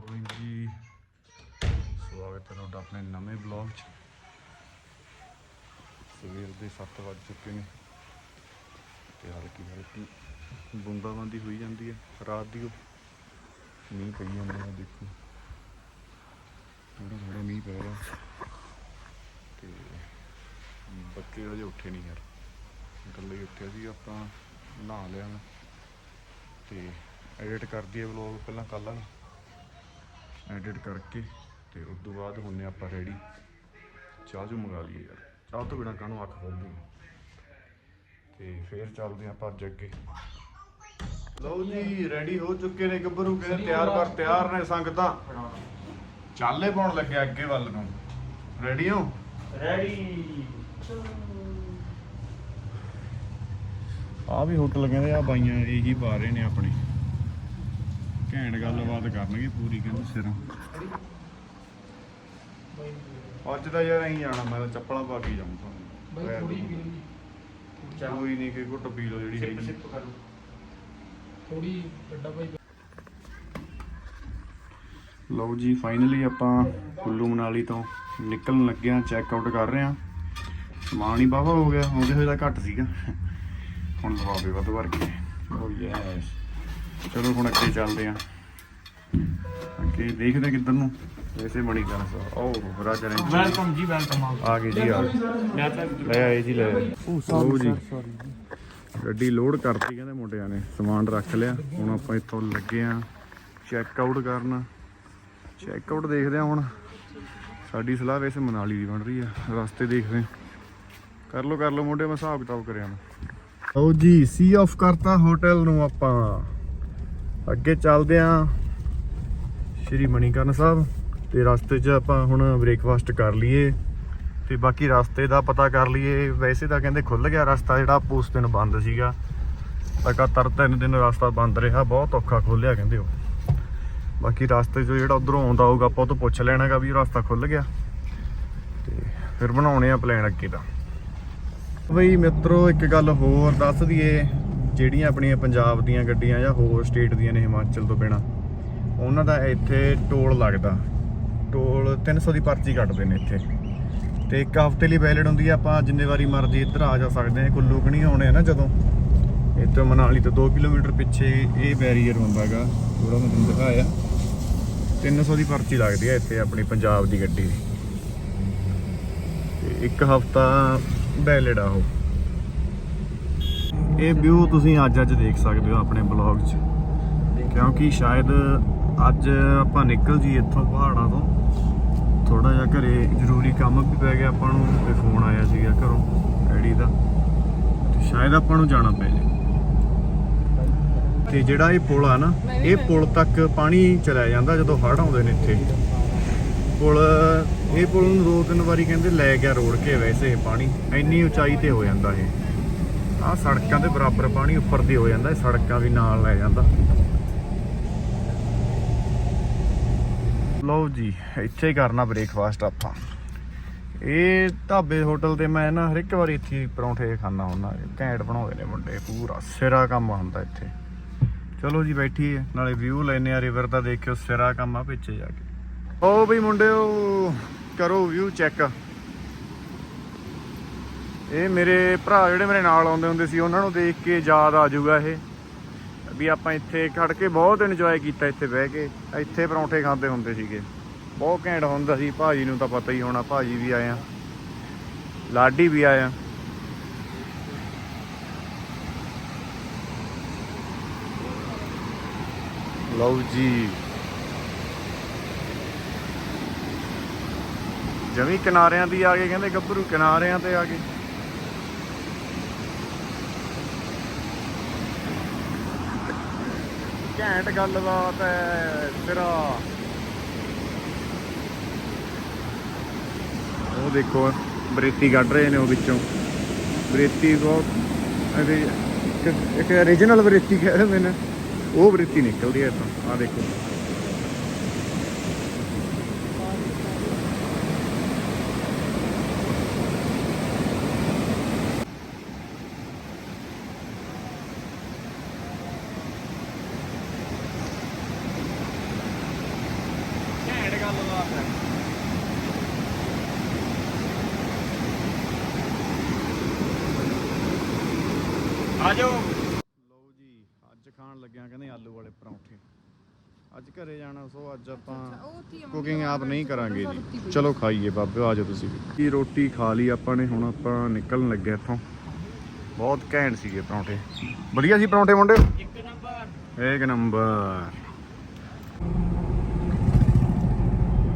Morning ਜੀ, ਸਵਾਗਤ ਹੈ ਤੁਹਾਡਾ ਆਪਣੇ ਨਵੇਂ ਬਲੌਗ 'ਚ। ਸਵੇਰ ਦੇ 7 ਵੱਜ ਚੁੱਕੇ ਨੇ। ਤੇ ਹਲਕੀ ਹਲਕੀ ਬੂੰਦਾਬਾਂਦੀ ਹੋਈ ਜਾਂਦੀ ਹੈ, ਰਾਤ ਦੀ ਉਹ ਮੀਂਹ ਪਈ ਜਾਂਦਾ ਹੈ ਦੇਖੋ। ਥੋੜਾ ਥੋੜਾ ਮੀਂਹ ਪੈ ਰਿਹਾ। ਤੇ ਬੱਚੇ ਅਜੇ ਉੱਠੇ ਨਹੀਂ ਯਾਰ। ਇਕੱਲੇ ਉੱਠਿਆ ਸੀ, ਆਪਾਂ ਨਹਾ ਲਿਆ ਤੇ ਐਡਿਟ ਕਰ ਦਈਏ ਵਲੌਗ ਪਹਿਲਾਂ ਕੱਲ੍ਹ ਵਾਲਾ। ਐਡਿਟ ਕਰਕੇ ਤੇ ਉਸ ਤੋਂ ਬਾਅਦ ਹੁੰਨੇ ਆਪਾਂ ਰੈਡੀ ਚਾਹ ਜੂ ਮੰਗਾ ਲਈਏ ਯਾਰ। ਚਾਹ ਤੋਂ ਬਿਨਾ ਕਾਹਨੂੰ ਅੱਖ ਖੋਲਦੀ ਤੇ ਫੇਰ ਚੱਲਦੇ ਆਪਾਂ ਅੱਜ ਅੱਗੇ। ਲਓ ਜੀ ਰੈਡੀ ਹੋ ਚੁੱਕੇ ਨੇ ਗੱਭਰੂ ਕਹਿੰਦੇ ਤਿਆਰ ਪਰ ਤਿਆਰ ਨੇ ਸੰਗਤਾਂ। ਚਾਲੇ ਪਾਉਣ ਲੱਗਿਆ ਅੱਗੇ ਵੱਲ ਨੂੰ। ਰੈਡੀ ਹੋ? ਰੈਡੀ ਆ ਵੀ ਹੋਟਲ ਕਹਿੰਦੇ ਆ ਬਾਈਆਂ ਇਹੀ ਪਾ ਰਹੇ ਨੇ ਆਪਣੇ। ਘੈਂਟ ਗੱਲਬਾਤ ਕਰਨਗੇ ਪੂਰੀ ਕਹਿੰਦੇ ਸਿਰਾਂ। ਅੱਜ ਤਾਂ ਯਾਰ ਐਂ ਜਾਣਾ ਮੈਂ ਤਾਂ ਚੱਪਲਾਂ ਪਾ ਕੇ ਜਾਊਂ ਤੁਹਾਨੂੰ। ਬਈ ਥੋੜੀ ਪੀ ਲਓ। ਕੋਈ ਨਹੀਂ ਕਿ ਘੁੱਟ ਪੀ ਲਓ ਜਿਹੜੀ ਸਿਪ ਹੈਗੀ। ਸਿਪ ਕਰ ਲਓ। ਥੋੜੀ ਵੱਡਾ ਭਾਈ। ਲਓ ਜੀ ਫਾਈਨਲੀ ਆਪਾਂ ਕੁੱਲੂ ਮਨਾਲੀ ਤੋਂ ਨਿਕਲਣ ਲੱਗੇ ਆ ਚੈੱਕ ਆਊਟ ਕਰ ਰਹੇ ਆ ਸਮਾਨ ਹੀ ਬਾਵਾ ਹੋ ਗਿਆ ਆਉਂਦੇ ਹੋਏ ਤਾਂ ਘੱਟ ਸੀਗਾ। ਹੁਣ ਲਵਾਵੇ ਵੱਧ ਵਰ ਕੇ। ਓ ਯੈਸ ਚਲੋ ਹੁਣ ਅੱਗੇ ਚੱਲਦੇ ਆ ਅੱਗੇ ਦੇਖਦੇ ਕਿੱਧਰ ਨੂੰ। ਵੈਸੇ ਬਣੀ ਕਰ ਸਾ ਓ ਰਾਜਾ ਨੇ ਵੈਲਕਮ ਜੀ ਵੈਲਕਮ ਆ ਗਏ ਜੀ ਆ ਲੈ ਆਏ ਜੀ ਲੈ ਲਓ ਜੀ। ਗੱਡੀ ਲੋਡ ਕਰਤੀ ਕਹਿੰਦੇ ਮੁੰਡਿਆਂ ਨੇ ਸਮਾਨ ਰੱਖ ਲਿਆ। ਹੁਣ ਆਪਾਂ ਇੱਥੋਂ ਲੱਗੇ ਆ ਚੈੱਕ ਆਊਟ ਕਰਨ। ਚੈੱਕ ਆਊਟ ਦੇਖਦੇ ਆ ਹੁਣ। ਸਾਡੀ ਸਲਾਹ ਵੈਸੇ ਮਨਾਲੀ ਦੀ ਬਣ ਰਹੀ ਆ। ਰਸਤੇ ਦੇਖਦੇ। ਕਰ ਲੋ ਕਰ ਲੋ ਮੁੰਡੇ ਮੈਂ ਹਿਸਾਬ ਕਿਤਾਬ ਕਰਿਆ ਮੈਂ ਲਓ ਜੀ ਸੀ ਆਫ ਕਰਤਾ ਹੋਟਲ ਨੂੰ ਆਪਾਂ। ਅੱਗੇ ਚੱਲਦੇ ਆ ਸ਼੍ਰੀ ਮਣੀਕਰਨ ਸਾਹਿਬ ਤੇ ਰਸਤੇ 'ਚ ਆਪਾਂ ਹੁਣ ਬ੍ਰੇਕਫਾਸਟ ਕਰ ਲਈਏ ਤੇ ਬਾਕੀ ਰਸਤੇ ਦਾ ਪਤਾ ਕਰ ਲਈਏ। ਵੈਸੇ ਤਾਂ ਕਹਿੰਦੇ ਖੁੱਲ ਗਿਆ ਰਸਤਾ ਜਿਹੜਾ ਉਸ ਦਿਨ ਬੰਦ ਸੀਗਾ। ਲਗਾਤਾਰ ਤਿੰਨ ਦਿਨ ਰਸਤਾ ਬੰਦ ਰਿਹਾ, ਬਹੁਤ ਔਖਾ ਖੋਲਿਆ ਕਹਿੰਦੇ ਉਹ। ਬਾਕੀ ਰਸਤੇ 'ਚੋਂ ਜਿਹੜਾ ਉਧਰੋਂ ਆਉਂਦਾ ਹੋਊਗਾ, ਆਪਾਂ ਉਹ ਤੋਂ ਪੁੱਛ ਲੈਣਾਗਾ ਵੀ ਰਸਤਾ ਖੁੱਲ ਗਿਆ। ਤੇ ਫਿਰ ਬਣਾਉਣੇ ਆ ਪਲਾਨ ਅੱਗੇ ਦਾ ਬਈ ਮਿੱਤਰੋ, ਇੱਕ ਗੱਲ ਹੋਰ ਦੱਸ ਦਈਏ। ਜਿਹੜੀਆਂ ਆਪਣੀਆਂ ਪੰਜਾਬ ਦੀਆਂ ਗੱਡੀਆਂ ਜਾਂ ਹੋਰ ਸਟੇਟ ਦੀਆਂ ਨੇ ਹਿਮਾਚਲ ਤੋਂ ਬਿਨਾ, ਉਹਨਾਂ ਦਾ ਇੱਥੇ ਟੋਲ ਲੱਗਦਾ। ਟੋਲ 300 ਦੀ ਪਰਚੀ ਕੱਟਦੇ ਨੇ ਇੱਥੇ। ਤੇ ਇੱਕ ਹਫ਼ਤੇ ਲਈ ਵੈਲਿਡ ਹੁੰਦੀ ਆ, ਆਪਾਂ ਜਿੰਨੇ ਵਾਰੀ ਮਰਜ਼ੀ ਇੱਧਰ ਆ ਜਾ ਸਕਦੇ ਆ ਕੁੱਲੂ ਕਣੀ ਆਉਣੇ ਆ ਨਾ ਜਦੋਂ। ਇੱਥੋਂ ਮਨਾਲੀ ਤੋਂ 2 ਕਿਲੋਮੀਟਰ ਪਿੱਛੇ ਇਹ ਬੈਰੀਅਰ ਹੁੰਦਾਗਾ ਥੋੜਾ ਮੈਂ ਤੁਹਾਨੂੰ ਦਿਖਾਇਆ। 300 ਦੀ ਪਰਚੀ ਲੱਗਦੀ ਆ ਇੱਥੇ ਆਪਣੀ ਪੰਜਾਬ ਦੀ ਗੱਡੀ ਦੀ। ਤੇ ਇੱਕ ਹਫ਼ਤਾ ਵੈਲਿਡ ਆ ਉਹ। ਇਹ ਵਿਊ ਤੁਸੀਂ ਅੱਜ ਅੱਜ ਦੇਖ ਸਕਦੇ ਹੋ ਆਪਣੇ ਬਲੌਗ 'ਚ। ਕਿਉਂਕਿ ਸ਼ਾਇਦ ਅੱਜ ਆਪਾਂ ਨਿਕਲ ਜੀ ਇੱਥੋਂ ਪਹਾੜਾਂ ਤੋਂ। ਥੋੜਾ ਜਿਹਾ ਘਰੇ ਜ਼ਰੂਰੀ ਕੰਮ ਵੀ ਪੈ ਗਿਆ ਆਪਾਂ ਨੂੰ, ਤੇ ਫੋਨ ਆਇਆ ਸੀਗਾ ਘਰੋਂ, ਡੈਡੀ ਦਾ। ਤੇ ਸ਼ਾਇਦ ਆਪਾਂ ਨੂੰ ਜਾਣਾ ਪੈ ਜੇ ਤੇ ਜਿਹੜਾ ਇਹ ਪੁਲ ਆ ਨਾ, ਇਹ ਪੁਲ ਤੱਕ ਪਾਣੀ ਚਲਾ ਜਾਂਦਾ ਜਦੋਂ ਹੜ੍ਹ ਆਉਂਦੇ ਨੇ ਇੱਥੇ। ਪੁਲ, ਇਹ ਪੁਲ ਨੂੰ ਦੋ ਤਿੰਨ ਵਾਰੀ ਕਹਿੰਦੇ ਲੈ ਗਿਆ ਰੋੜ ਕੇ ਵੈਸੇ ਇਹ ਪਾਣੀ। ਇੰਨੀ ਉਚਾਈ ਤੇ ਹੋ ਜਾਂਦਾ ਇਹ। ਆਹ ਸੜਕਾਂ ਦੇ ਬਰਾਬਰ ਪਾਣੀ ਉੱਪਰ ਦੀ ਹੋ ਜਾਂਦਾ ਸੜਕਾਂ ਵੀ ਨਾਲ ਲੈ ਜਾਂਦਾ। ਲਓ ਜੀ, ਇੱਥੇ ਹੀ ਕਰਨਾ ਬ੍ਰੇਕਫਾਸਟ ਆਪਾਂ। ਇਹ ਢਾਬੇ ਹੋਟਲ ਤੇ ਮੈਂ ਨਾ ਹਰ ਇੱਕ ਵਾਰੀ ਇੱਥੇ ਪਰੌਂਠੇ ਖਾਣਾ ਹੁੰਦਾ, ਘੈਂਟ ਬਣਾਉਂਦੇ ਨੇ ਮੁੰਡੇ, ਪੂਰਾ ਸਿਰਾ ਕੰਮ ਹੁੰਦਾ ਇੱਥੇ। ਚਲੋ ਜੀ, ਬੈਠੀਏ, ਨਾਲੇ ਵਿਊ ਲੈਨੇ ਆ ਰਿਵਰ ਦਾ, ਦੇਖਿਓ ਸਿਰਾ ਕੰਮ ਆ ਪਿੱਛੇ ਜਾ ਕੇ। ਓ ਬਈ ਮੁੰਡਿਓ, ਕਰੋ ਵਿਊ ਚੈੱਕ ਇਹ ਮੇਰੇ ਭਰਾ ਜਿਹੜੇ ਮੇਰੇ ਨਾਲ ਆਉਂਦੇ ਹੁੰਦੇ ਸੀ, ਉਹਨਾਂ ਨੂੰ ਦੇਖ ਕੇ ਯਾਦ ਆ ਜਾਊਗਾ ਇਹ। ਵੀ ਆਪਾਂ ਇੱਥੇ ਖੜ ਕੇ ਬਹੁਤ ਇੰਜੋਏ ਕੀਤਾ ਇੱਥੇ ਬਹਿ ਕੇ। ਇੱਥੇ ਪਰੌਂਠੇ ਖਾਂਦੇ ਹੁੰਦੇ ਸੀਗੇ। ਬਹੁਤ ਘੈਂਟ ਹੁੰਦਾ ਸੀ। ਭਾਜੀ ਨੂੰ ਤਾਂ ਪਤਾ ਹੀ ਹੋਣਾ, ਭਾਜੀ ਵੀ ਆਇਆ ਲਾਡੀ ਵੀ ਆਇਆ ਲਓ ਜੀ। ਜਮੀ ਕਿਨਾਰਿਆਂ ਦੀ ਆ ਗਏ ਕਹਿੰਦੇ ਗੱਭਰੂ ਕਿਨਾਰਿਆਂ ਤੇ ਆ ਗਏ ਘੈਂਟ ਗੱਲਬਾਤ ਹੈ ਤੇਰਾ। ਉਹ ਦੇਖੋ, ਬਰੇਤੀ ਕੱਢ ਰਹੇ ਨੇ ਉਹ ਵਿੱਚੋਂ। ਬਰੇਤੀ ਬਹੁਤ ਇਹਦੇ ਇੱਕ- ਇੱਕ ਬਰੇਤੀ ਕਹਿ ਦਿੰਦੇ ਨੇ। ਉਹ ਬਰੇਤੀ ਨਿਕਲਦੀ ਹੈ ਇੱਥੋਂ। ਆ ਦੇਖੋ। ਆ ਜਾਓ ਲਓ ਜੀ ਅੱਜ ਖਾਣ ਲੱਗਿਆ ਕਹਿੰਦੇ ਆਲੂ ਵਾਲੇ ਪਰੌਂਠੇ। ਅੱਜ ਘਰੇ ਜਾਣਾ ਸੋ ਅੱਜ ਆਪਾਂ ਕੁਕਿੰਗ ਆਪ ਨਹੀਂ ਕਰਾਂਗੇ ਜੀ। ਚਲੋ ਖਾਈਏ ਬਾਬੇ ਆ ਜਾਓ ਤੁਸੀਂ ਵੀ। ਕੀ ਰੋਟੀ ਖਾ ਲਈ ਆਪਾਂ ਨੇ ਹੁਣ ਆਪਾਂ ਨਿਕਲਣ ਲੱਗੇ ਇੱਥੋਂ। ਬਹੁਤ ਘੈਂਟ ਸੀਗੇ ਪਰੌਂਠੇ। ਵਧੀਆ ਸੀ ਪਰੌਂਠੇ ਮੁੰਡੇ? ਇੱਕ ਨੰਬਰ। ਇੱਕ ਨੰਬਰ।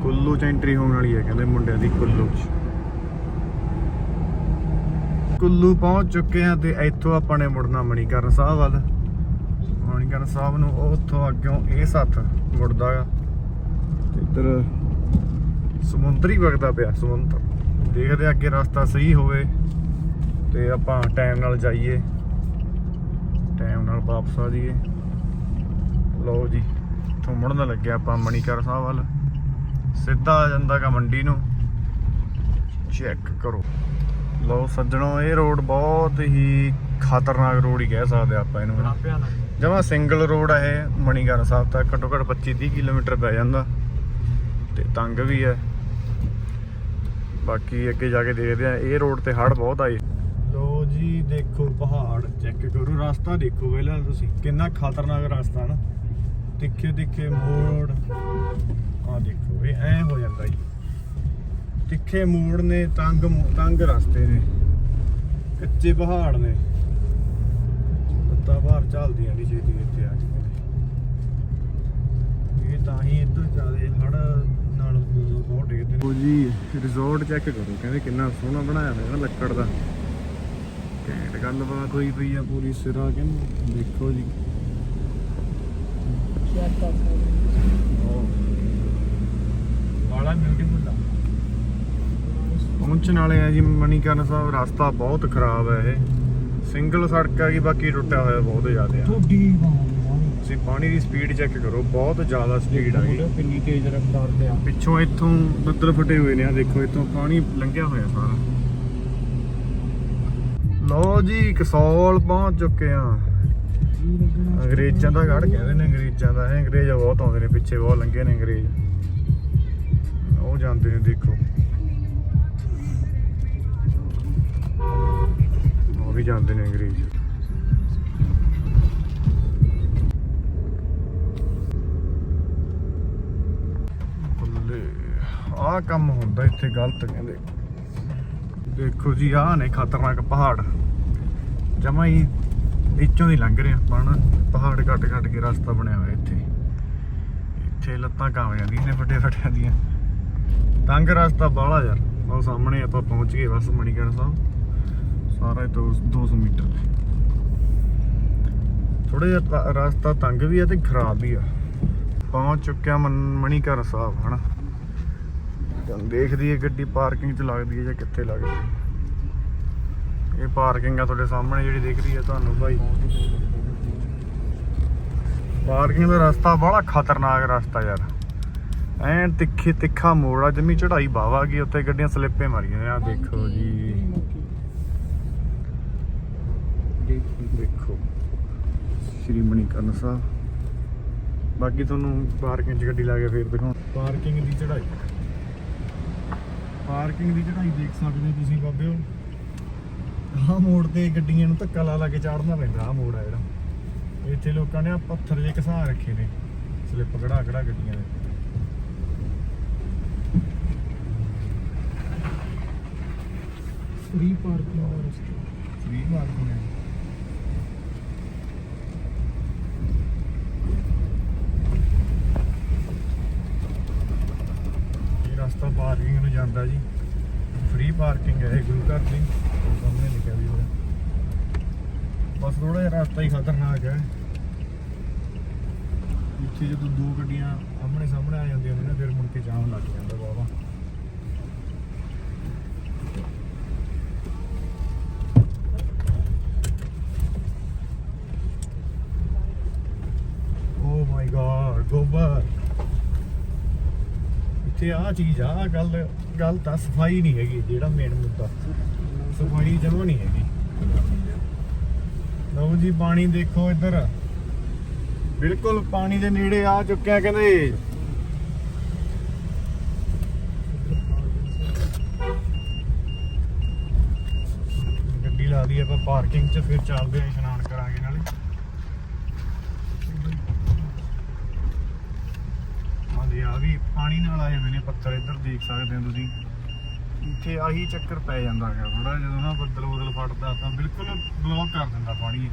ਕੁੱਲੂ ਚ ਐਂਟਰੀ ਹੋਣ ਵਾਲੀ ਹੈ ਕਹਿੰਦੇ ਮੁੰਡਿਆਂ ਦੀ ਕੁੱਲੂ ਚ। ਕੁੱਲੂ ਪਹੁੰਚ ਚੁੱਕੇ ਆ ਤੇ ਇੱਥੋਂ ਆਪਾਂ ਨੇ ਮੁੜਨਾ ਮਣੀਕਰਨ ਸਾਹਿਬ ਵੱਲ। ਮਣੀਕਰਨ ਸਾਹਿਬ ਨੂੰ ਉਹ ਉੱਥੋਂ ਅੱਗੋਂ ਇਹ ਸੱਥ ਮੁੜਦਾ ਆ। ਤੇ ਇੱਧਰ ਸਮੁੰਦਰੀ ਵਗਦਾ ਪਿਆ ਸਮੁੰਦਰ ਦੇਖਦੇ ਅੱਗੇ ਰਸਤਾ ਸਹੀ ਹੋਵੇ ਤੇ ਆਪਾਂ ਟਾਈਮ ਨਾਲ ਜਾਈਏ। ਟਾਈਮ ਨਾਲ ਵਾਪਸ ਆ ਜਾਈਏ। ਲਓ ਜੀ, ਇੱਥੋਂ ਮੁੜਨ ਲੱਗਿਆ ਆਪਾਂ ਮਣੀਕਰ ਸਾਹਿਬ ਵੱਲ। ਸਿੱਧਾ ਆ ਜਾਂਦਾ ਕਾ ਮੰਡੀ ਨੂੰ। ਚੈੱਕ ਕਰੋ। ਲਓ ਸੱਜਣੋ ਇਹ ਰੋਡ ਬਹੁਤ ਹੀ ਖਤਰਨਾਕ ਰੋਡ ਹੀ ਕਹਿ ਸਕਦੇ ਆਪਾਂ ਇਹਨੂੰ ਜਮਾ ਸਿੰਗਲ ਰੋਡ ਆ ਇਹ ਮਣੀਕਰਨ ਸਾਹਿਬ ਤੱਕ ਘੱਟੋ ਘੱਟ 25 30 ਕਿਲੋਮੀਟਰ ਪੈ ਜਾਂਦਾ। ਤੇ ਤੰਗ ਵੀ ਹੈ ਬਾਕੀ ਅੱਗੇ ਜਾ ਕੇ ਦੇਖਦੇ ਆ ਇਹ ਰੋਡ ਤੇ ਹੜ ਬਹੁਤ ਆਈ ਲੋ ਜੀ ਦੇਖੋ ਪਹਾੜ ਚੈੱਕ ਕਰੋ ਰਸਤਾ ਦੇਖੋ ਪਹਿਲਾਂ ਤੁਸੀਂ। ਕਿੰਨਾ ਖਤਰਨਾਕ ਰਸਤਾ ਨਾ। ਤਿੱਖੇ ਤਿੱਖੇ ਮੋੜ। ਆ ਦੇਖੋ ਇਹ ਐ ਹੋ ਜਾਂਦਾ ਜੀ। ਤਿੱਖੇ ਮੋੜ ਨੇ ਤੰਗ ਮੋ- ਤੰਗ ਰਸਤੇ ਨੇ ਕੱਚੇ ਪਹਾੜ ਨੇ। ਪੱਤਾ ਬਾਹਰ ਚੱਲਦੀਆਂ ਨਹੀਂ ਛੇਤੀ ਇੱਥੇ ਆ ਕੇ। ਇਹ ਤਾਂ ਹੀ ਇੱਧਰ ਜ਼ਿਆਦੇ ਹੜ ਨਾਲ ਬਹੁਤ ਡਿੱਗਦੇ ਨੇ। ਉਹ ਜੀ ਰਿਜ਼ੋਰਟ ਚੈੱਕ ਕਰੋ ਕਹਿੰਦੇ ਕਿੰਨਾ ਸੋਹਣਾ ਬਣਾਇਆ ਹੋਇਆ ਨਾ ਲੱਕੜ ਦਾ। ਘੈਂਟ ਗੱਲਬਾਤ ਹੋਈ ਪਈ ਆ ਪੂਰੀ ਸਿਰਾ ਕਹਿੰਦੇ ਦੇਖੋ ਜੀ। ਚੈੱਕ ਕਰ ਵਾਲਾ ਬਿਊਟੀਫੁਲ ਆ ਪਹੁੰਚਣ ਵਾਲੇ ਆ ਜੀ ਮਣੀਕਰਨ ਸਾਹਿਬ ਰਸਤਾ ਬਹੁਤ ਖਰਾਬ ਹੈ ਇਹ। ਸਿੰਗਲ ਸੜਕ ਆ ਗਈ ਬਾਕੀ ਟੁੱਟਿਆ ਹੋਇਆ ਬਹੁਤ ਜ਼ਿਆਦਾ ਆ। ਥੋੜੀ ਤੁਸੀਂ ਪਾਣੀ ਦੀ ਸਪੀਡ ਚੈੱਕ ਕਰੋ ਬਹੁਤ ਜ਼ਿਆਦਾ ਸਪੀਡ ਆ ਗਈ ਕਿੰਨੀ ਤੇਜ਼ ਰਫ਼ਤਾਰ ਤੇ ਆ? ਪਿੱਛੋਂ ਇੱਥੋਂ ਬੱਦਲ ਫਟੇ ਹੋਏ ਨੇ ਆ ਦੇਖੋ ਇੱਥੋਂ ਪਾਣੀ ਲੰਘਿਆ ਹੋਇਆ ਸਾਰਾ। ਲੋ ਜੀ ਕਸੌਲ ਪਹੁੰਚ ਚੁੱਕੇ ਆ। ਅੰਗਰੇਜ਼ਾਂ ਦਾ ਗੜ ਕਹਿੰਦੇ ਨੇ ਅੰਗਰੇਜ਼ਾਂ ਦਾ। ਹੈ ਅੰਗਰੇਜ਼ ਬਹੁਤ ਆਉਂਦੇ ਨੇ ਪਿੱਛੇ ਬਹੁਤ ਲੰਘੇ ਨੇ ਅੰਗਰੇਜ਼। ਉਹ ਜਾਂਦੇ ਨੇ ਦੇਖੋ। ਵੀ ਜਾਂਦੇ ਨੇ ਅੰਗਰੇਜ਼। ਬੱਲੇ ਕੰਮ ਹੁੰਦਾ ਇੱਥੇ ਗਲਤ, ਕਹਿੰਦੇ। ਦੇਖੋ ਜੀ, ਆਹ ਨੇ ਖਤਰਨਾਕ ਪਹਾੜ। ਜਮਾ ਹੀ ਵਿੱਚੋਂ ਦੀ ਲੰਘ ਰਹੇ ਆਪਾਂ ਨਾ ਪਹਾੜ ਕੱਟ ਕੱਟ ਕੇ ਰਸਤਾ ਬਣਿਆ ਹੋਇਆ ਇੱਥੇ। ਇੱਥੇ ਲੱਤਾਂ ਕਾਂਵ ਜਾਂਦੀਆਂ ਨੇ ਫਟੇ ਫਟਿਆਂ ਦੀਆਂ। ਤੰਗ ਰਸਤਾ ਬਾਹਲਾ ਯਾਰ ਉਹ ਸਾਹਮਣੇ ਆਪਾਂ ਪਹੁੰਚ ਗਏ, ਬਸ ਮਣੀਗੜ੍ਹ ਸਾਹਿਬ। ਸਾਰਾ ਇਹ ਦੋ 200 ਮੀਟਰ। ਥੋੜਾ ਜਿਹਾ ਰਸਤਾ ਤੰਗ ਵੀ ਆ ਤੇ ਖਰਾਬ ਵੀ ਆ। ਪਹੁੰਚ ਚੁੱਕਿਆ ਮਨ- ਮਣੀਕਰਨ ਸਾਹਿਬ, ਹਨਾ? ਤੁਹਾਨੂੰ ਦੇਖਦੀ ਹੈ ਗੱਡੀ ਪਾਰਕਿੰਗ 'ਚ ਲੱਗਦੀ ਹੈ ਜਾਂ ਕਿੱਥੇ ਲੱਗਦੀ ਹੈ ਇਹ ਪਾਰਕਿੰਗ ਆ ਤੁਹਾਡੇ ਸਾਹਮਣੇ ਜਿਹੜੀ ਦਿਖ ਰਹੀ ਹੈ ਤੁਹਾਨੂੰ ਭਾਈ ਪਾਰਕਿੰਗ ਦਾ ਰਸਤਾ ਬੜਾ ਖਤਰਨਾਕ ਰਸਤਾ ਯਾਰ। ਐਨ ਤਿੱਖੀ ਤਿੱਖਾ ਮੋੜ ਆ, ਜਮੀ ਚੜਾਈ ਬਾਵਾ ਗਈ ਉੱਤੇ ਗੱਡੀਆਂ ਸਲਿੱਪੇ ਮਾਰੀਆਂ ਆ ਦੇਖੋ ਜੀ ਦੇਖੋ ਸ਼੍ਰੀ ਮਣੀਕਰਨ ਸਾਹਿਬ। ਬਾਕੀ ਤੁਹਾਨੂੰ ਪਾਰਕਿੰਗ 'ਚ ਗੱਡੀ ਲਾ ਕੇ ਫੇਰ ਦਿਖਾਉਂ ਪਾਰਕਿੰਗ ਦੀ ਚੜਾਈ ਪਾਰਕਿੰਗ ਦੀ ਚੜਾਈ ਦੇਖ ਸਕਦੇ ਹੋ ਤੁਸੀਂ ਬਾਬਿਓ ਆਹ ਮੋੜ ਤੇ ਗੱਡੀਆਂ ਨੂੰ ਧੱਕਾ ਲਾ ਲਾ ਕੇ ਚਾੜਨਾ ਪੈਂਦਾ ਆਹ ਮੋੜ ਆ ਜਿਹੜਾ। ਇੱਥੇ ਲੋਕਾਂ ਨੇ ਪੱਥਰ ਜੇ ਘਸਾ ਰੱਖੇ ਨੇ ਸਲਿੱਪ ਕਢਾ ਕਢਾ ਗੱਡੀਆਂ ਦੇ। ਫ੍ਰੀ ਪਾਰਕਿੰਗ ਦਾ ਰਸਤਾ ਫ੍ਰੀ ਪਾਰਕਿੰਗ ਹੈ ਇਹ ਰਸਤਾ ਪਾਰਕਿੰਗ ਨੂੰ ਜਾਂਦਾ ਜੀ। ਫ੍ਰੀ ਪਾਰਕਿੰਗ ਹੈ ਇਹ ਗੁਰੂ ਘਰ ਦੀ। ਸਾਹਮਣੇ ਲਿਖਿਆ ਵੀ ਹੋਇਆ। ਬਸ ਥੋੜਾ ਜਿਹਾ ਰਸਤਾ ਹੀ ਖਤਰਨਾਕ ਹੈ। ਇੱਥੇ ਜਦੋਂ ਦੋ ਗੱਡੀਆਂ ਆਮਣੇ ਸਾਹਮਣੇ ਆ ਜਾਂਦੀਆਂ ਨੇ ਫਿਰ ਮੁੜ ਕੇ ਜਾਮ ਲੱਗ ਜਾਂਦਾ ਬਾਬਾ ਇੱਥੇ ਆ ਚੀਜ਼ ਆ ਗੱਲ ਗੱਲ ਤਾਂ ਸਫ਼ਾਈ ਨਹੀਂ ਹੈਗੀ, ਜਿਹੜਾ ਮੇਨ ਮੁੱਦਾ। ਸਫ਼ਾਈ ਜਮਾ ਨਹੀਂ ਹੈਗੀ। ਲਓ ਜੀ, ਪਾਣੀ ਦੇਖੋ ਇੱਧਰ। ਬਿਲਕੁਲ ਪਾਣੀ ਦੇ ਨੇੜੇ ਆ ਚੁੱਕਿਆ ਕਹਿੰਦੇ। ਗੱਡੀ ਲਾ ਦੀ ਆਪਾਂ ਪਾਰਕਿੰਗ 'ਚ ਫਿਰ ਚੱਲਦੇ ਆਂ ਇਸ਼ਨਾਨ ਕਰਾਂਗੇ ਨਾਲੇ ਆਂਦੇ ਆ ਵੀ ਪਾਣੀ ਨਾਲ ਆਏ ਹੋਏ ਨੇ ਪੱਥਰ, ਇੱਧਰ ਦੇਖ ਸਕਦੇ ਹੋ ਤੁਸੀਂ। ਇੱਥੇ ਆਹੀ ਚੱਕਰ ਪੈ ਜਾਂਦਾ ਹੈਗਾ ਥੋੜਾ ਜਦੋਂ ਨਾ ਬੱਦਲ ਬਦਲ ਫਟਦਾ ਤਾਂ ਬਿਲਕੁਲ ਬਲੌਕ ਕਰ ਦਿੰਦਾ ਪਾਣੀ।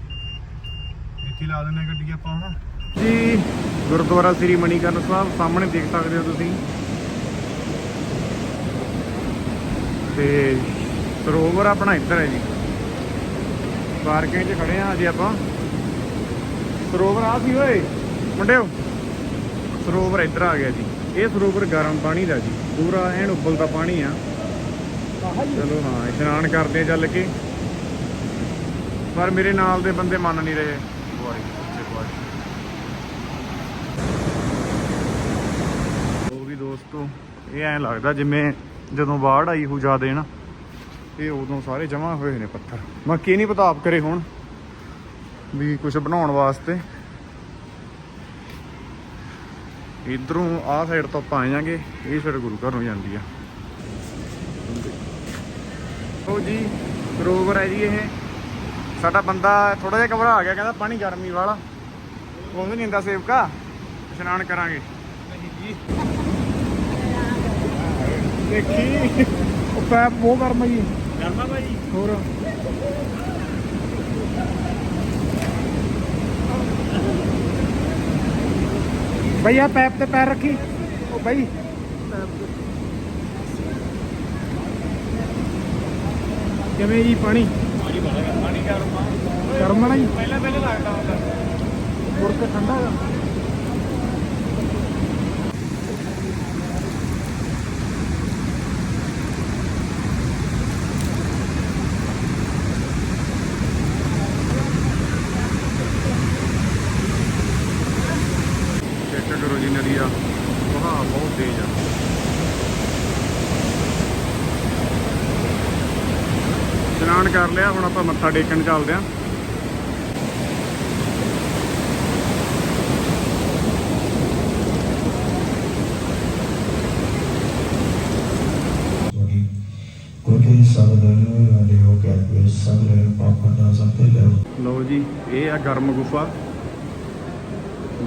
ਇੱਥੇ ਲਾ ਦਿੰਦੇ ਗੱਡੀ ਆਪਾਂ ਹਨਾ। ਜੀ, ਗੁਰਦੁਆਰਾ ਸ੍ਰੀ ਮਣੀਕਰਨ ਸਾਹਿਬ, ਸਾਹਮਣੇ ਦੇਖ ਸਕਦੇ ਹੋ ਤੁਸੀਂ। ਤੇ ਸਰੋਵਰ ਆਪਣਾ ਇੱਧਰ ਹੈ ਜੀ। ਪਾਰਕਿੰਗ 'ਚ ਖੜੇ ਆ ਅਜੇ ਆਪਾਂ। ਸਰੋਵਰ ਆ ਸੀ ਓਏ, ਮੁੰਡਿਓ। ਸਰੋਵਰ ਇੱਧਰ ਆ ਗਿਆ ਜੀ। ਇਹ ਸਰੋਵਰ ਗਰਮ ਪਾਣੀ ਦਾ ਜੀ। ਪੂਰਾ ਐਨ ਉਬਲਦਾ ਪਾਣੀ ਆ। ਚਲੋ ਹਾਂ, ਇਸ਼ਨਾਨ ਕਰਦੇ ਆ ਚੱਲ ਕੇ। ਪਰ ਮੇਰੇ ਨਾਲ ਦੇ ਬੰਦੇ ਮੰਨ ਨਹੀਂ ਰਹੇ। ਉਹ ਵੀ ਦੋਸਤੋ, ਇਹ ਐਂ ਲੱਗਦਾ ਜਿਵੇਂ ਜਦੋਂ ਬਾੜ ਆਈ ਹੋ ਜਾਦੇ ਨਾ, ਇਹ ਉਦੋਂ ਸਾਰੇ ਜਮਾ ਹੋਏ ਨੇ ਪੱਥਰ। ਬਾਕੀ ਇਹ ਨਹੀਂ ਪਤਾ ਆਪ ਕਰੇ ਹੁਣ ਵੀ ਕੁਝ ਬਣਾਉਣ ਵਾਸਤੇ। ਇਧਰੋਂ ਆਹ ਸਾਈਡ ਤੋਂ ਆਪਾਂ ਆਵਾਂਗੇ ਇਹ ਸਾਈਡ ਗੁਰੂ ਘਰ ਨੂੰ ਜਾਂਦੀ ਆ। ਉਹ ਜੀ ਸਰੋਵਰ ਹੈ ਜੀ ਇਹ। ਸਾਡਾ ਬੰਦਾ ਥੋੜਾ ਜਿਹਾ ਘਬਰਾ ਗਿਆ ਕਹਿੰਦਾ ਪਾਣੀ ਗਰਮੀ ਵਾਲਾ। ਉਹ ਨਹੀਂ ਹੁੰਦਾ ਸੇਵਕਾ ਇਸ਼ਨਾਨ ਕਰਾਂਗੇ। ਦੇਖੀ ਉਹ ਪੈਪ ਬਹੁਤ ਗਰਮ ਹੈ ਜੀ। ਕਰਨਾ ਭਾਈ ਹੋਰ? ਭਈਆ ਪੈਪ ਤੇ ਪੈਰ ਰੱਖੀ। ਉਹ ਬਈ। ਕਿਵੇਂ ਜੀ ਪਾਣੀ? ਪਾਣੀ ਗਰਮ ਆ ਗਰਮ ਨਾ ਜੀ। ਪਹਿਲਾਂ ਪਹਿਲਾਂ ਲੱਗਦਾ ਹੁੰਦਾ ਮੁੜ ਕੇ ਠੰਡਾ ਹੈਗਾ ਚੈੱਕ ਕਰੋ ਜੀ ਨਦੀ ਦਾ ਵਹਾਅ ਬਹੁਤ ਤੇਜ਼ ਆ ਇਸ਼ਨਾਨ ਕਰ ਲਿਆ ਹੁਣ ਆਪਾਂ ਮੱਥਾ ਟੇਕਣ ਚੱਲਦੇ ਆਂ ਲਓ ਜੀ ਇਹ ਆ ਗਰਮ ਗੁਫਾ।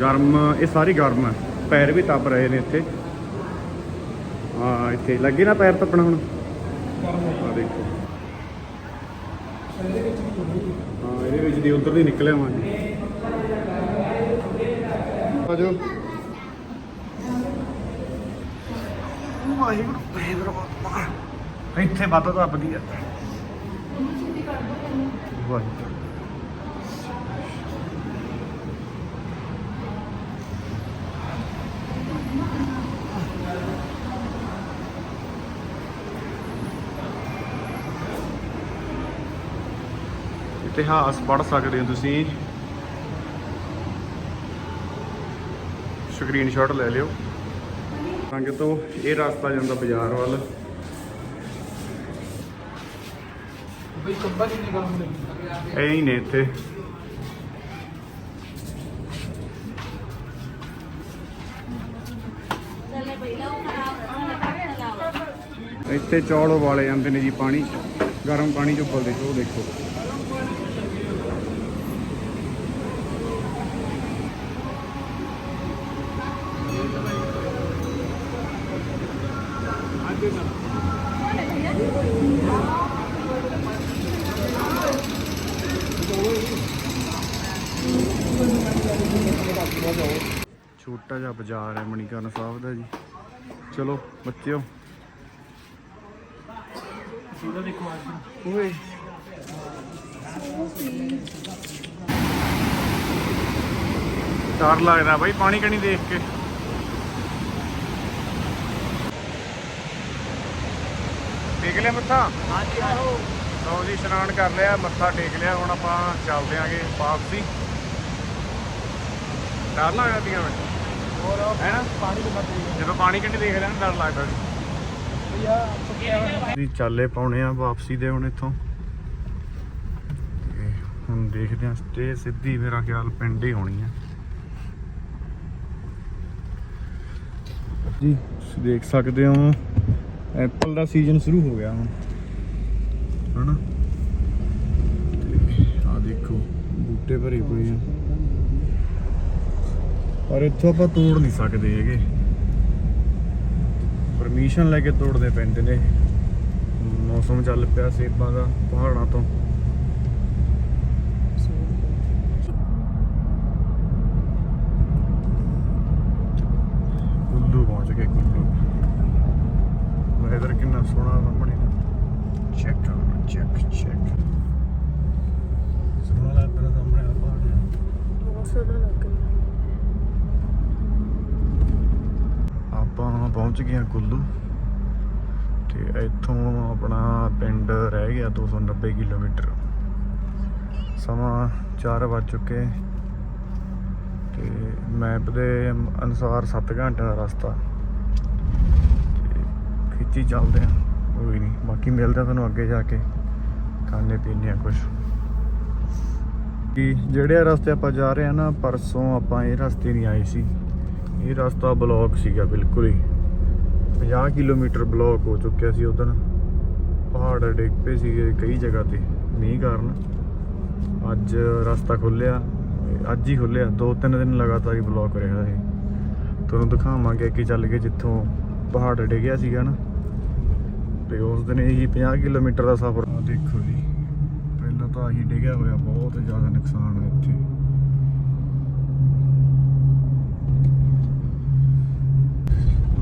ਗਰਮ ਇਹ ਸਾਰੀ ਗਰਮ ਹੈ ਪੈਰ ਵੀ ਤਪ ਰਹੇ ਨੇ ਇੱਥੇ। ਹਾਂ ਇੱਥੇ ਲੱਗੇ ਨਾ ਪੈਰ ਤਪਣ ਹੁਣ? ਆ ਦੇਖੋ। ਹਾਂ, ਇਹਦੇ ਵਿੱਚ ਦੀ ਉਧਰ ਦੀ ਨਿਕਲਿਆ ਹਾਂ ਜੀ ਆਜੋ ਵਾਹਿਗੁਰੂ ਵਾਹਿਗੁਰੂ ਇੱਥੇ ਵੱਧ ਤਪਦੀ ਵਧੀਆ ਵਾਹਿਗੁਰੂ। ਇਤਿਹਾਸ ਪੜ੍ਹ ਸਕਦੇ ਹੋ ਤੁਸੀਂ। ਸਕਰੀਨਸ਼ਾਟ ਲੈ ਲਿਓ। ਰੰਗ ਤੋਂ ਇਹ ਰਸਤਾ ਜਾਂਦਾ ਬਾਜ਼ਾਰ ਵੱਲ। ਬਈ ਕੰਬਾ ਕਿੰਨੀ ਗਰਮ ਐ ਹੀ ਨੇ ਇੱਥੇ। ਇੱਥੇ ਚੌਲ ਉਬਾਲੇ ਜਾਂਦੇ ਨੇ ਜੀ ਪਾਣੀ ਗਰਮ ਪਾਣੀ 'ਚ ਉਬਲਦੇ ਉਹ ਦੇਖੋ ਛੋਟਾ ਜਿਹਾ ਬਾਜ਼ਾਰ ਹੈ ਮਣੀਕਰਨ ਸਾਹਿਬ ਦਾ ਜੀ। ਚਲੋ ਬੱਚਿਓ। ਇਹਦਾ ਦੇਖੋ ਅੱਜ ਓਏ। ਡਰ ਲੱਗਦਾ ਬਾਈ ਪਾਣੀ ਕਣੀ ਦੇਖ ਕੇ। ਟੇਕ ਲਿਆ ਮੱਥਾ? ਹਾਂਜੀ ਆਹੋ ਲਓ ਜੀ ਇਸ਼ਨਾਨ ਕਰ ਲਿਆ ਮੱਥਾ ਟੇਕ ਲਿਆ ਹੁਣ ਆਪਾਂ ਚੱਲਦੇ ਆਂਗੇ ਵਾਪਸੀ। ਡਰ ਲੱਗਦਾ ਪੀਆਂ ਮੈਂ। ਹੋਰ ਪਾਣੀ ਦੇ ਮੱਥੇ ਜਦੋਂ ਪਾਣੀ ਕੰਢੀ ਦੇਖ ਲਿਆ ਡਰ ਲੱਗਦਾ ਜੀ ਜੀ, ਚਾਲੇ ਪਾਉਣੇ ਆ ਵਾਪਸੀ ਦੇ ਹੁਣ ਇੱਥੋਂ। ਹੁਣ ਦੇਖਦੇ ਆ ਸਟੇ ਸਿੱਧੀ ਮੇਰਾ ਖਿਆਲ ਪਿੰਡ ਹੀ ਹੋਣੀ ਆ। ਜੀ, ਤੁਸੀਂ ਦੇਖ ਸਕਦੇ ਹੋ ਐਪਲ ਦਾ ਸੀਜ਼ਨ ਸ਼ੁਰੂ ਹੋ ਗਿਆ ਹੁਣ। ਹਨਾ? ਬੂਟੇ ਭਰੇ ਪਈ ਆ। ਪਰ ਇੱਥੋਂ ਆਪਾਂ ਤੋੜ ਨਹੀਂ ਸਕਦੇ ਹੈਗੇ। ਪਰਮਿਸ਼ਨ ਲੈ ਕੇ ਤੋੜਦੇ ਪੈਂਦੇ ਨੇ। ਮੌਸਮ ਚੱਲ ਪਿਆ ਸੇਬਾਂ ਦਾ, ਪਹਾੜਾਂ ਤੋਂ। ਕੁੱਲੂ ਪਹੁੰਚ ਗਏ ਕੁੱਲੂ। ਵੈਦਰ ਕਿੰਨਾ ਸੋਹਣਾ ਸਾਹਮਣੇ। ਚੈੱਕ ਕਰੋ ਚੈੱਕ ਚੈੱਕ ਸੋਹਣਾ ਲੱਗਦਾ ਸਾਹਮਣੇ ਆ ਪਹਾੜ। ਬਹੁਤ ਸੋਹਣਾ ਲੱਗ ਰਿਹਾ ਆਪਾਂ ਪਹੁੰਚ ਗਏ ਹਾਂ ਕੁੱਲੂ ਤੇ ਇੱਥੋਂ ਆਪਣਾ ਪਿੰਡ ਰਹਿ ਗਿਆ 290 ਕਿਲੋਮੀਟਰ। ਸਮਾਂ 4 ਵੱਜ ਚੁੱਕੇ। ਤੇ ਮੈਪ ਦੇ ਅਨੁਸਾਰ 7 ਘੰਟੇ ਦਾ ਰਸਤਾ। ਤੇ ਖਿੱਚੀ ਚੱਲਦੇ ਆ ਕੋਈ ਨਹੀਂ, ਬਾਕੀ ਮਿਲਦੇ ਆ ਤੁਹਾਨੂੰ ਅੱਗੇ ਜਾ ਕੇ। ਖਾਣੇ ਪੀਣੇ ਆ ਕੁਝ ਕਿ ਜਿਹੜੇ ਰਸਤੇ ਆਪਾਂ ਜਾ ਰਹੇ ਆ ਨਾ, ਪਰਸੋਂ ਆਪਾਂ ਇਹ ਰਸਤੇ ਨਹੀਂ ਆਏ ਸੀ। ਇਹ ਰਸਤਾ ਬਲੌਕ ਸੀਗਾ, ਬਿਲਕੁਲ ਹੀ। 50 ਕਿਲੋਮੀਟਰ ਬਲੌਕ ਹੋ ਚੁੱਕਿਆ ਸੀ ਉਦੋਂ ਪਹਾੜ ਡਿੱਗ ਪਏ ਸੀਗੇ ਕਈ ਜਗ੍ਹਾ ਤੇ, ਮੀਂਹ ਕਾਰਨ। ਅੱਜ ਰਸਤਾ ਖੁੱਲਿਆ ਅੱਜ ਹੀ ਖੁੱਲਿਆ ਦੋ ਤਿੰਨ ਦਿਨ ਲਗਾਤਾਰ ਹੀ ਬਲੌਕ ਰਿਹਾ ਇਹ। ਤੁਹਾਨੂੰ ਦਿਖਾਵਾਂਗੇ ਕਿ ਚੱਲ ਕੇ ਜਿੱਥੋਂ ਪਹਾੜ ਡਿੱਗਿਆ ਸੀਗਾ ਨਾ। ਤੇ ਉਸ ਦਿਨ ਇਹੀ 50 ਕਿਲੋਮੀਟਰ ਦਾ ਸਫ਼ਰ। ਦੇਖੋ ਜੀ, ਪਹਿਲਾਂ ਤਾਂ ਆਹੀ ਡਿੱਗਿਆ ਹੋਇਆ, ਬਹੁਤ ਜ਼ਿਆਦਾ ਨੁਕਸਾਨ ਹੈ ਇੱਥੇ।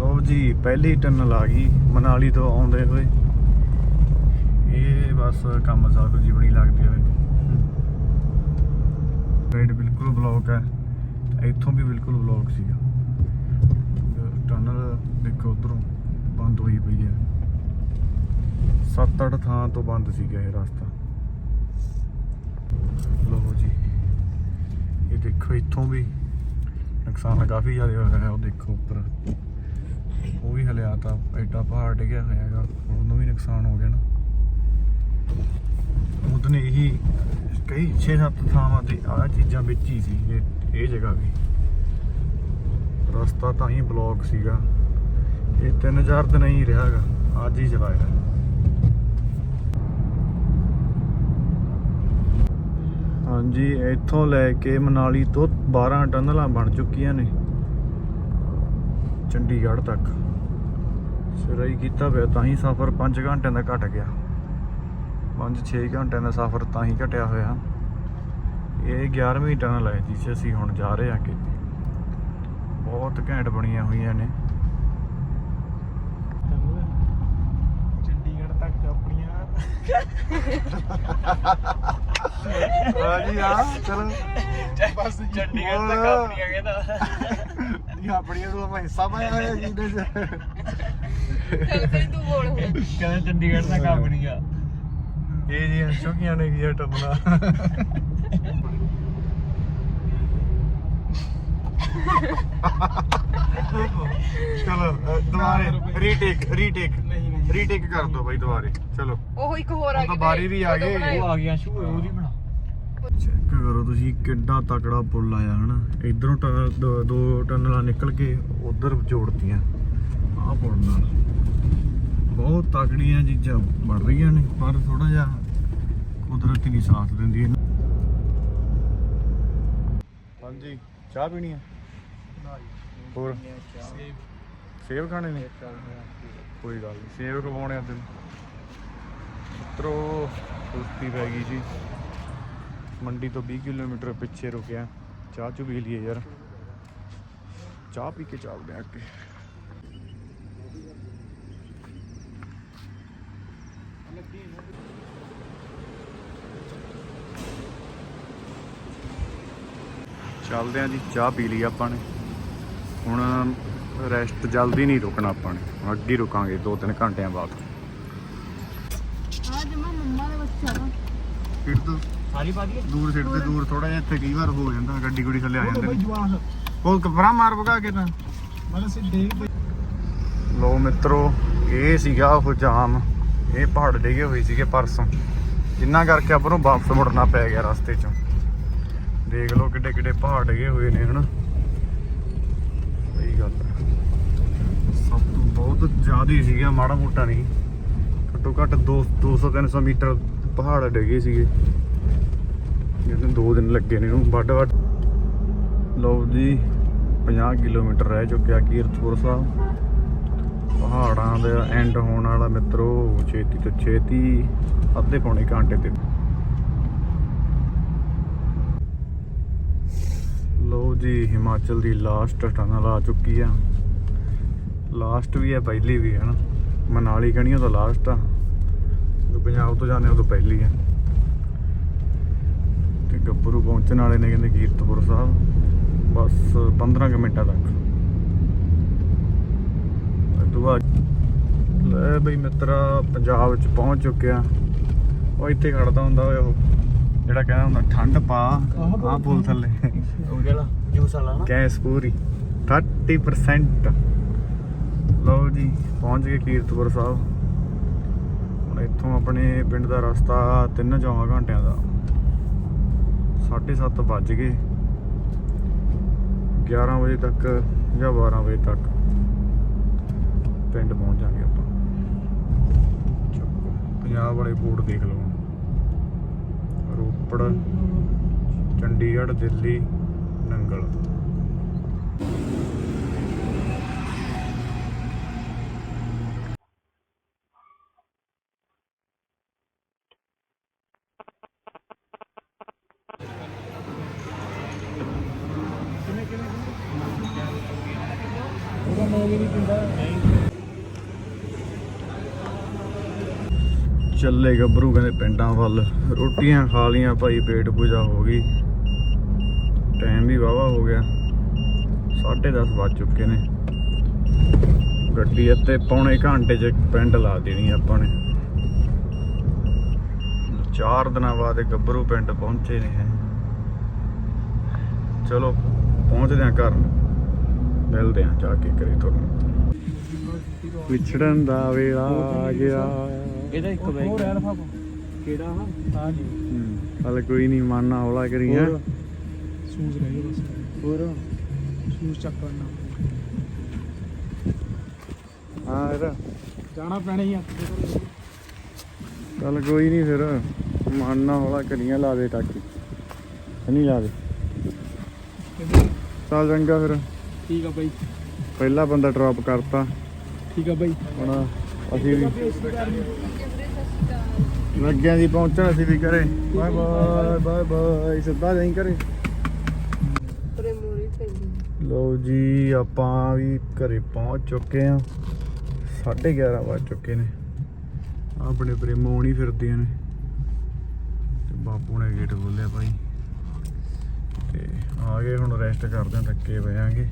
ਲੋ ਜੀ, ਪਹਿਲੀ ਟਨਲ ਆ ਗਈ, ਮਨਾਲੀ ਤੋਂ ਆਉਂਦੇ ਹੋਏ। ਇਹ ਬਸ ਕੰਮ ਸਾਧੂ ਜੀ ਲੱਗਦੀ ਹੋਵੇ ਰੇਡ ਬਿਲਕੁਲ ਬਲੌਕ ਹੈ ਇੱਥੋਂ ਵੀ ਬਿਲਕੁਲ ਬਲੌਕ ਸੀਗਾ। ਟਨਲ ਦੇਖੋ ਉਧਰੋਂ ਬੰਦ ਹੋਈ ਪਈ ਹੈ 7-8 ਥਾਂ ਤੋਂ ਬੰਦ ਸੀਗਾ ਇਹ ਰਸਤਾ। ਲੋ ਜੀ, ਇਹ ਦੇਖੋ ਇੱਥੋਂ ਵੀ ਨੁਕਸਾਨ ਕਾਫੀ ਜ਼ਿਆਦਾ ਹੋਇਆ ਹੈ, ਉਹ ਦੇਖੋ ਉੱਪਰ। ਉਹ ਵੀ ਹਲਿਆ ਤਾਂ ਐਡਾ ਪਹਾੜ ਡਿੱਗਿਆ ਹੋਇਆ ਹੈਗਾ, ਉਹਨੂੰ ਵੀ ਨੁਕਸਾਨ ਹੋ ਗਿਆ ਨਾ। ਉਹਦਨੇ ਇਹੀ ਕਈ 6-7 ਥਾਵਾਂ ਤੇ ਆਹ ਚੀਜ਼ਾਂ ਵਿੱਚ ਹੀ ਸੀ, ਇਹ ਇਹ ਜਗ੍ਹਾ ਵੀ। ਰਸਤਾ ਤਾਂ ਹੀ ਬਲੌਕ ਸੀਗਾ। ਇਹ 3000 ਦਿਨ ਹੀ ਰਿਹਾਗਾ ਅੱਜ ਹੀ ਚਲਾਇਆ ਹਾਂਜੀ, ਇੱਥੋਂ ਲੈ ਕੇ ਮਨਾਲੀ ਤੋਂ 12 ਟਨਲਾਂ ਬਣ ਚੁੱਕੀਆਂ ਨੇ। ਚੰਡੀਗੜ੍ਹ ਤੱਕ। ਸਿਰਾਈ ਕੀਤਾ ਪਿਆ ਤਾਂ ਹੀ ਸਫ਼ਰ 5 ਘੰਟਿਆਂ ਦਾ ਘਟ ਗਿਆ। 5-6 ਘੰਟਿਆਂ ਦਾ ਸਫ਼ਰ ਤਾਂ ਹੀ ਘਟਿਆ ਹੋਇਆ। ਇਹ 11ਵੀਂ ਟਨਲ ਹੈ ਜਿਸ ਅਸੀਂ ਹੁਣ ਜਾ ਰਹੇ ਹਾਂ ਕਿ ਬਹੁਤ ਘੈਂਟ ਬਣੀਆਂ ਹੋਈਆਂ ਨੇ। ਚੰਡੀਗੜ੍ਹ ਤੱਕ ਆਪਣੀਆਂ। ਹਾਂਜੀ ਆ ਚਲੋ। ਬਸ ਚੰਡੀਗੜ੍ਹ ਤੱਕ ਆਪਣੀਆਂ ਕਹਿੰਦਾ। ਇਹ ਆਪਣੀਆਂ ਨੂੰ ਆਪਾਂ ਹਿੱਸਾ ਪਾਇਆ ਹੋਇਆ ਜੀ ਇਹਦੇ 'ਚ। ਕਹਿੰਦਾ ਚੰਡੀਗੜ੍ਹ ਤੱਕ ਆਪਣੀਆਂ ਇਹ ਜੀ ਸ਼ੌਕੀਆਂ ਨੇ ਕੀ ਟੰਨਾ ਚਲੋ ਅ, ਦੁਬਾਰੇ ਰੀਟੇਕ ਰੀਟੇਕ ਨਹੀਂ ਨਹੀਂ। ਰੀਟੇਕ ਕਰ ਦੋ ਬਾਈ ਦੁਬਾਰੇ। ਚਲੋ। ਉਹ ਇੱਕ ਹੋਰ ਆ ਹੁਣ ਤਾਂ ਗਈ ਬਾਰੀ ਵੀ ਆ ਗਏ ਉਹ ਆ ਗਿਆ ਸ਼ੂ ਉਹਦੀ ਬਣਾ ਚੈੱਕ ਕਰੋ ਤੁਸੀਂ, ਕਿੱਡਾ ਤਕੜਾ ਪੁਲ ਆਇਆ, ਹਨਾ? ਇਧਰੋਂ ਦੋ- ਦੋ ਟਨਲਾਂ ਨਿਕਲ ਕੇ ਉਧਰ ਜੋੜਤੀਆਂ। ਆਹ ਪੁੱਲ ਨਾਲ। ਬਹੁਤ ਤਕੜੀਆਂ ਚੀਜ਼ਾਂ ਬਣ ਰਹੀਆਂ ਨੇ, ਪਰ ਥੋੜਾ ਜਿਹਾ ਕੁਦਰਤ ਨਹੀਂ ਸਾਥ ਦਿੰਦੀ ਇਹਨਾਂ ਹਾਂਜੀ, ਚਾਹ ਪੀਣੀ ਹੈ? ਹੋਰ? ਸੇਬ ਖਾਣੇ ਨੇ? ਕੋਈ ਗੱਲ ਨਹੀਂ ਸੇਬ ਖਵਾਉਣੇ ਆ ਤੈਨੂੰ। ਮਿੱਤਰੋ ਸੁਸਤੀ ਪੈ ਗਈ ਜੀ। ਮੰਡੀ ਤੋਂ 20 ਕਿਲੋਮੀਟਰ ਪਿੱਛੇ ਰੁਕਿਆ। ਚਾਹ ਚੁ ਪੀ ਲਈਏ ਯਾਰ। ਚਾਹ ਪੀ ਕੇ ਚੱਲਦੇ ਆ ਅੱਗੇ। ਚੱਲਦੇ ਆ ਜੀ ਚਾਹ ਪੀ ਲਈ ਆਪਾਂ ਨੇ। ਹੁਣ ਰੈਸਟ ਜਲਦੀ ਨਹੀਂ ਰੁਕਣਾ ਆਪਾਂ ਨੇ। ਹੁਣ ਅੱਗੇ ਰੁਕਾਂਗੇ 2-3 ਘੰਟਿਆਂ ਬਾਅਦ। ਆ ਜਮਾ ਮੰਮਾ ਦਾ ਬੱਚਾ ਵਾ ਫਿਰ ਤੋਂ ਸਾਰੀ ਪਾ ਦਈਏ? ਦੂਰ ਸਿੱਟ ਤੇ ਦੂਰ ਥੋੜਾ ਜਿਹਾ ਇੱਥੇ ਕਈ ਵਾਰ ਹੋ ਜਾਂਦਾ ਗੱਡੀ ਗੁੜੀ ਥੱਲੇ ਆ ਜਾਂਦੇ ਨੇ। ਜਵਾਨ। ਉਹ ਕਪੜਾ ਮਾਰ ਭਗਾ ਕੇ ਤਾਂ। ਮਤਲਬ ਸੀ ਡੇਗ ਲੋ ਮਿੱਤਰੋ ਇਹ ਸੀਗਾ ਉਹ ਜਾਮ। ਇਹ ਪਹਾੜ ਡਿੱਗੇ ਹੋਏ ਸੀਗੇ ਪਰਸੋਂ। ਜਿੰਨਾ ਕਰਕੇ ਆਪਾਂ ਨੂੰ ਵਾਪਸ ਮੁੜਨਾ ਪੈ ਗਿਆ ਰਸਤੇ 'ਚੋਂ। ਦੇਖ ਲਓ ਕਿੱਡੇ ਕਿੱਡੇ ਪਹਾੜ ਡਿੱਗੇ ਹੋਏ ਨੇ ਹਨਾ। ਸਹੀ ਗੱਲ ਹੈ ਸਭ ਤੋਂ ਬਹੁਤ ਜ਼ਿਆਦਾ ਹੀ ਸੀਗਾ ਮਾੜਾ ਮੋਟਾ ਨਹੀਂ। ਘੱਟੋ ਘੱਟ 2 200 300 ਮੀਟਰ ਪਹਾੜ ਡਿੱਗੇ ਸੀਗੇ। ਇਹਨੂੰ 2 ਦਿਨ ਲੱਗੇ ਨੇ ਇਹਨੂੰ ਵੱਡ ਵੱਡ ਲਓ ਜੀ 50 ਕਿਲੋਮੀਟਰ ਰਹਿ ਚੁੱਕਿਆ ਕੀਰਤਪੁਰ ਸਾਹਿਬ। ਪਹਾੜਾਂ ਦਾ ਐਂਡ ਹੋਣ ਵਾਲਾ ਮਿੱਤਰੋ, ਛੇਤੀ ਤੋਂ ਛੇਤੀ ਅੱਧੇ ਪੌਣੇ ਘੰਟੇ ਤੇ। ਲਓ ਜੀ, ਹਿਮਾਚਲ ਦੀ ਲਾਸਟ ਟਨਲ ਆ ਚੁੱਕੀ ਆ। ਲਾਸਟ ਵੀ ਹੈ ਪਹਿਲੀ ਵੀ ਹੈ ਨਾ। ਮਨਾਲੀ ਕਣੀਓ ਤਾਂ ਲਾਸਟ ਆ। ਜਦੋਂ ਪੰਜਾਬ ਤੋਂ ਜਾਂਦੇ ਉਦੋਂ ਪਹਿਲੀ ਆ। ਗੱਭਰੂ ਪਹੁੰਚਣ ਵਾਲੇ ਨੇ ਕਹਿੰਦੇ ਕੀਰਤਪੁਰ ਸਾਹਿਬ। ਬਸ 15 ਕੁ ਮਿੰਟਾਂ ਤੱਕ। ਬਾਅਦ ਲੈ ਬਈ ਮਿੱਤਰਾ ਪੰਜਾਬ ਵਿੱਚ ਪਹੁੰਚ ਚੁੱਕਿਆ ਉਹ ਇੱਥੇ ਖੜਦਾ ਹੁੰਦਾ ਉਹ ਜਿਹੜਾ ਕਹਿੰਦਾ ਹੁੰਦਾ ਠੰਡ ਪਾ ਆਹ ਪੁਲ ਥੱਲੇ। ਉਹ ਜਿਹੜਾ ਜੂਸ ਵਾਲਾ ਨਾ। ਗੈਸ ਪੂਰੀ। 30% ਲਓ ਜੀ ਪਹੁੰਚ ਗਏ ਕੀਰਤਪੁਰ ਸਾਹਿਬ। ਹੁਣ ਇੱਥੋਂ ਆਪਣੇ ਪਿੰਡ ਦਾ ਰਸਤਾ ਤਿੰਨ ਚੌਹਾਂ ਘੰਟਿਆਂ ਦਾ। 7:30 ਵੱਜ ਗਏ। 11 ਵਜੇ ਤੱਕ ਜਾਂ 12 ਵਜੇ ਤੱਕ ਪਿੰਡ ਪਹੁੰਚ ਜਾਾਂਗੇ ਆਪਾਂ। ਚੱਕੋ ਪੰਜਾਬ ਵਾਲੇ ਬੋਰਡ ਦੇਖ ਲਓ ਰੋਪੜ, ਚੰਡੀਗੜ੍ਹ, ਦਿੱਲੀ, ਨੰਗਲ। ਚੱਲੇ ਗੱਭਰੂ ਕਹਿੰਦੇ ਪਿੰਡਾਂ ਵੱਲ ਰੋਟੀਆਂ ਖਾ ਲੀਆਂ ਭਾਈ, ਪੇਟ ਪੂਜਾ ਹੋ ਗਈ। ਟਾਈਮ ਵੀ ਵਾਵਾ ਹੋ ਗਿਆ। 10:30 ਵੱਜ ਚੁੱਕੇ ਨੇ। ਗੱਡੀ ਇੱਥੇ ਪੌਣੇ ਘੰਟੇ 'ਚ ਪਿੰਡ ਲਾ ਦੇਣੀ ਆਪਾਂ ਨੇ। ਚਾਰ ਦਿਨਾਂ ਬਾਅਦ ਗੱਭਰੂ ਪਿੰਡ ਪਹੁੰਚੇ ਨੇ ਚਲੋ, ਪਹੁੰਚਦੇ ਆ ਘਰ। ਮਿਲਦੇ ਆ ਜਾ ਕੇ ਕਰੀ ਤੁਹਾਨੂੰ। ਵਿਛੜਨ ਦਾ ਵੇਲਾ ਆ ਗਿਆ। ਇਹਦਾ ਇੱਕ ਬੈਗ ਹੋਰ ਯਾਰ ਫਾਪ ਕਿਹੜਾ ਹਾਂ ਹਾਂ ਜੀ। ਹਲ ਕੋਈ ਨਹੀਂ ਮਨ ਹੌਲਾ ਕਰੀ ਹੈ ਸੂਜ਼ ਰਹਿ ਬਸ। ਹੋਰ? ਸੂਜ਼ ਚੱਕ ਕਰਨਾ ਹਾਂ ਇਹਦਾ ਜਾਣਾ ਪੈਣਾ ਹੀ ਹੱਥ ਦੇ ਚੱਲ ਕੋਈ ਨਹੀਂ ਫਿਰ। ਮਨ ਨਾ ਹੌਲਾ ਕਰੀਆਂ ਲਾ ਦੇ ਟਾਕੀ ਨਹੀਂ ਲਾ ਦੇ ਚੱਲ ਚੰਗਾ ਫਿਰ। ਠੀਕ ਆ ਬਾਈ। ਪਹਿਲਾ ਬੰਦਾ ਡ੍ਰੌਪ ਕਰਤਾ। ਠੀਕ ਆ ਬਾਈ। ਹੁਣ ਅਸੀਂ ਵੀ। ਲੱਗਿਆਂ ਦੀ ਪਹੁੰਚਣ ਅਸੀਂ ਵੀ ਕਰੇ ਬਾਏ ਬਾਏ ਬਾਏ ਬਾਏ, ਸਿੱਧਾ ਜਾਈ ਕਰੇ ਪਰੇ ਜੀ, ਆਪਾਂ ਵੀ ਘਰੇ ਪਹੁੰਚ ਚੁੱਕੇ ਆ 11:30 ਵੱਜ ਚੁੱਕੇ ਨੇ। ਆਪਣੇ ਪ੍ਰੇਮੋਂ ਨਹੀਂ ਫਿਰਦੀਆਂ ਨੇ। ਤੇ ਬਾਪੂ ਨੇ ਗੇਟ ਖੋਲਿਆ ਭਾਈ। ਤੇ ਆ ਗਏ, ਹੁਣ ਰੈਸਟ ਕਰਦੇ ਆ ਥੱਕੇ ਪਏ ਆਂਗੇ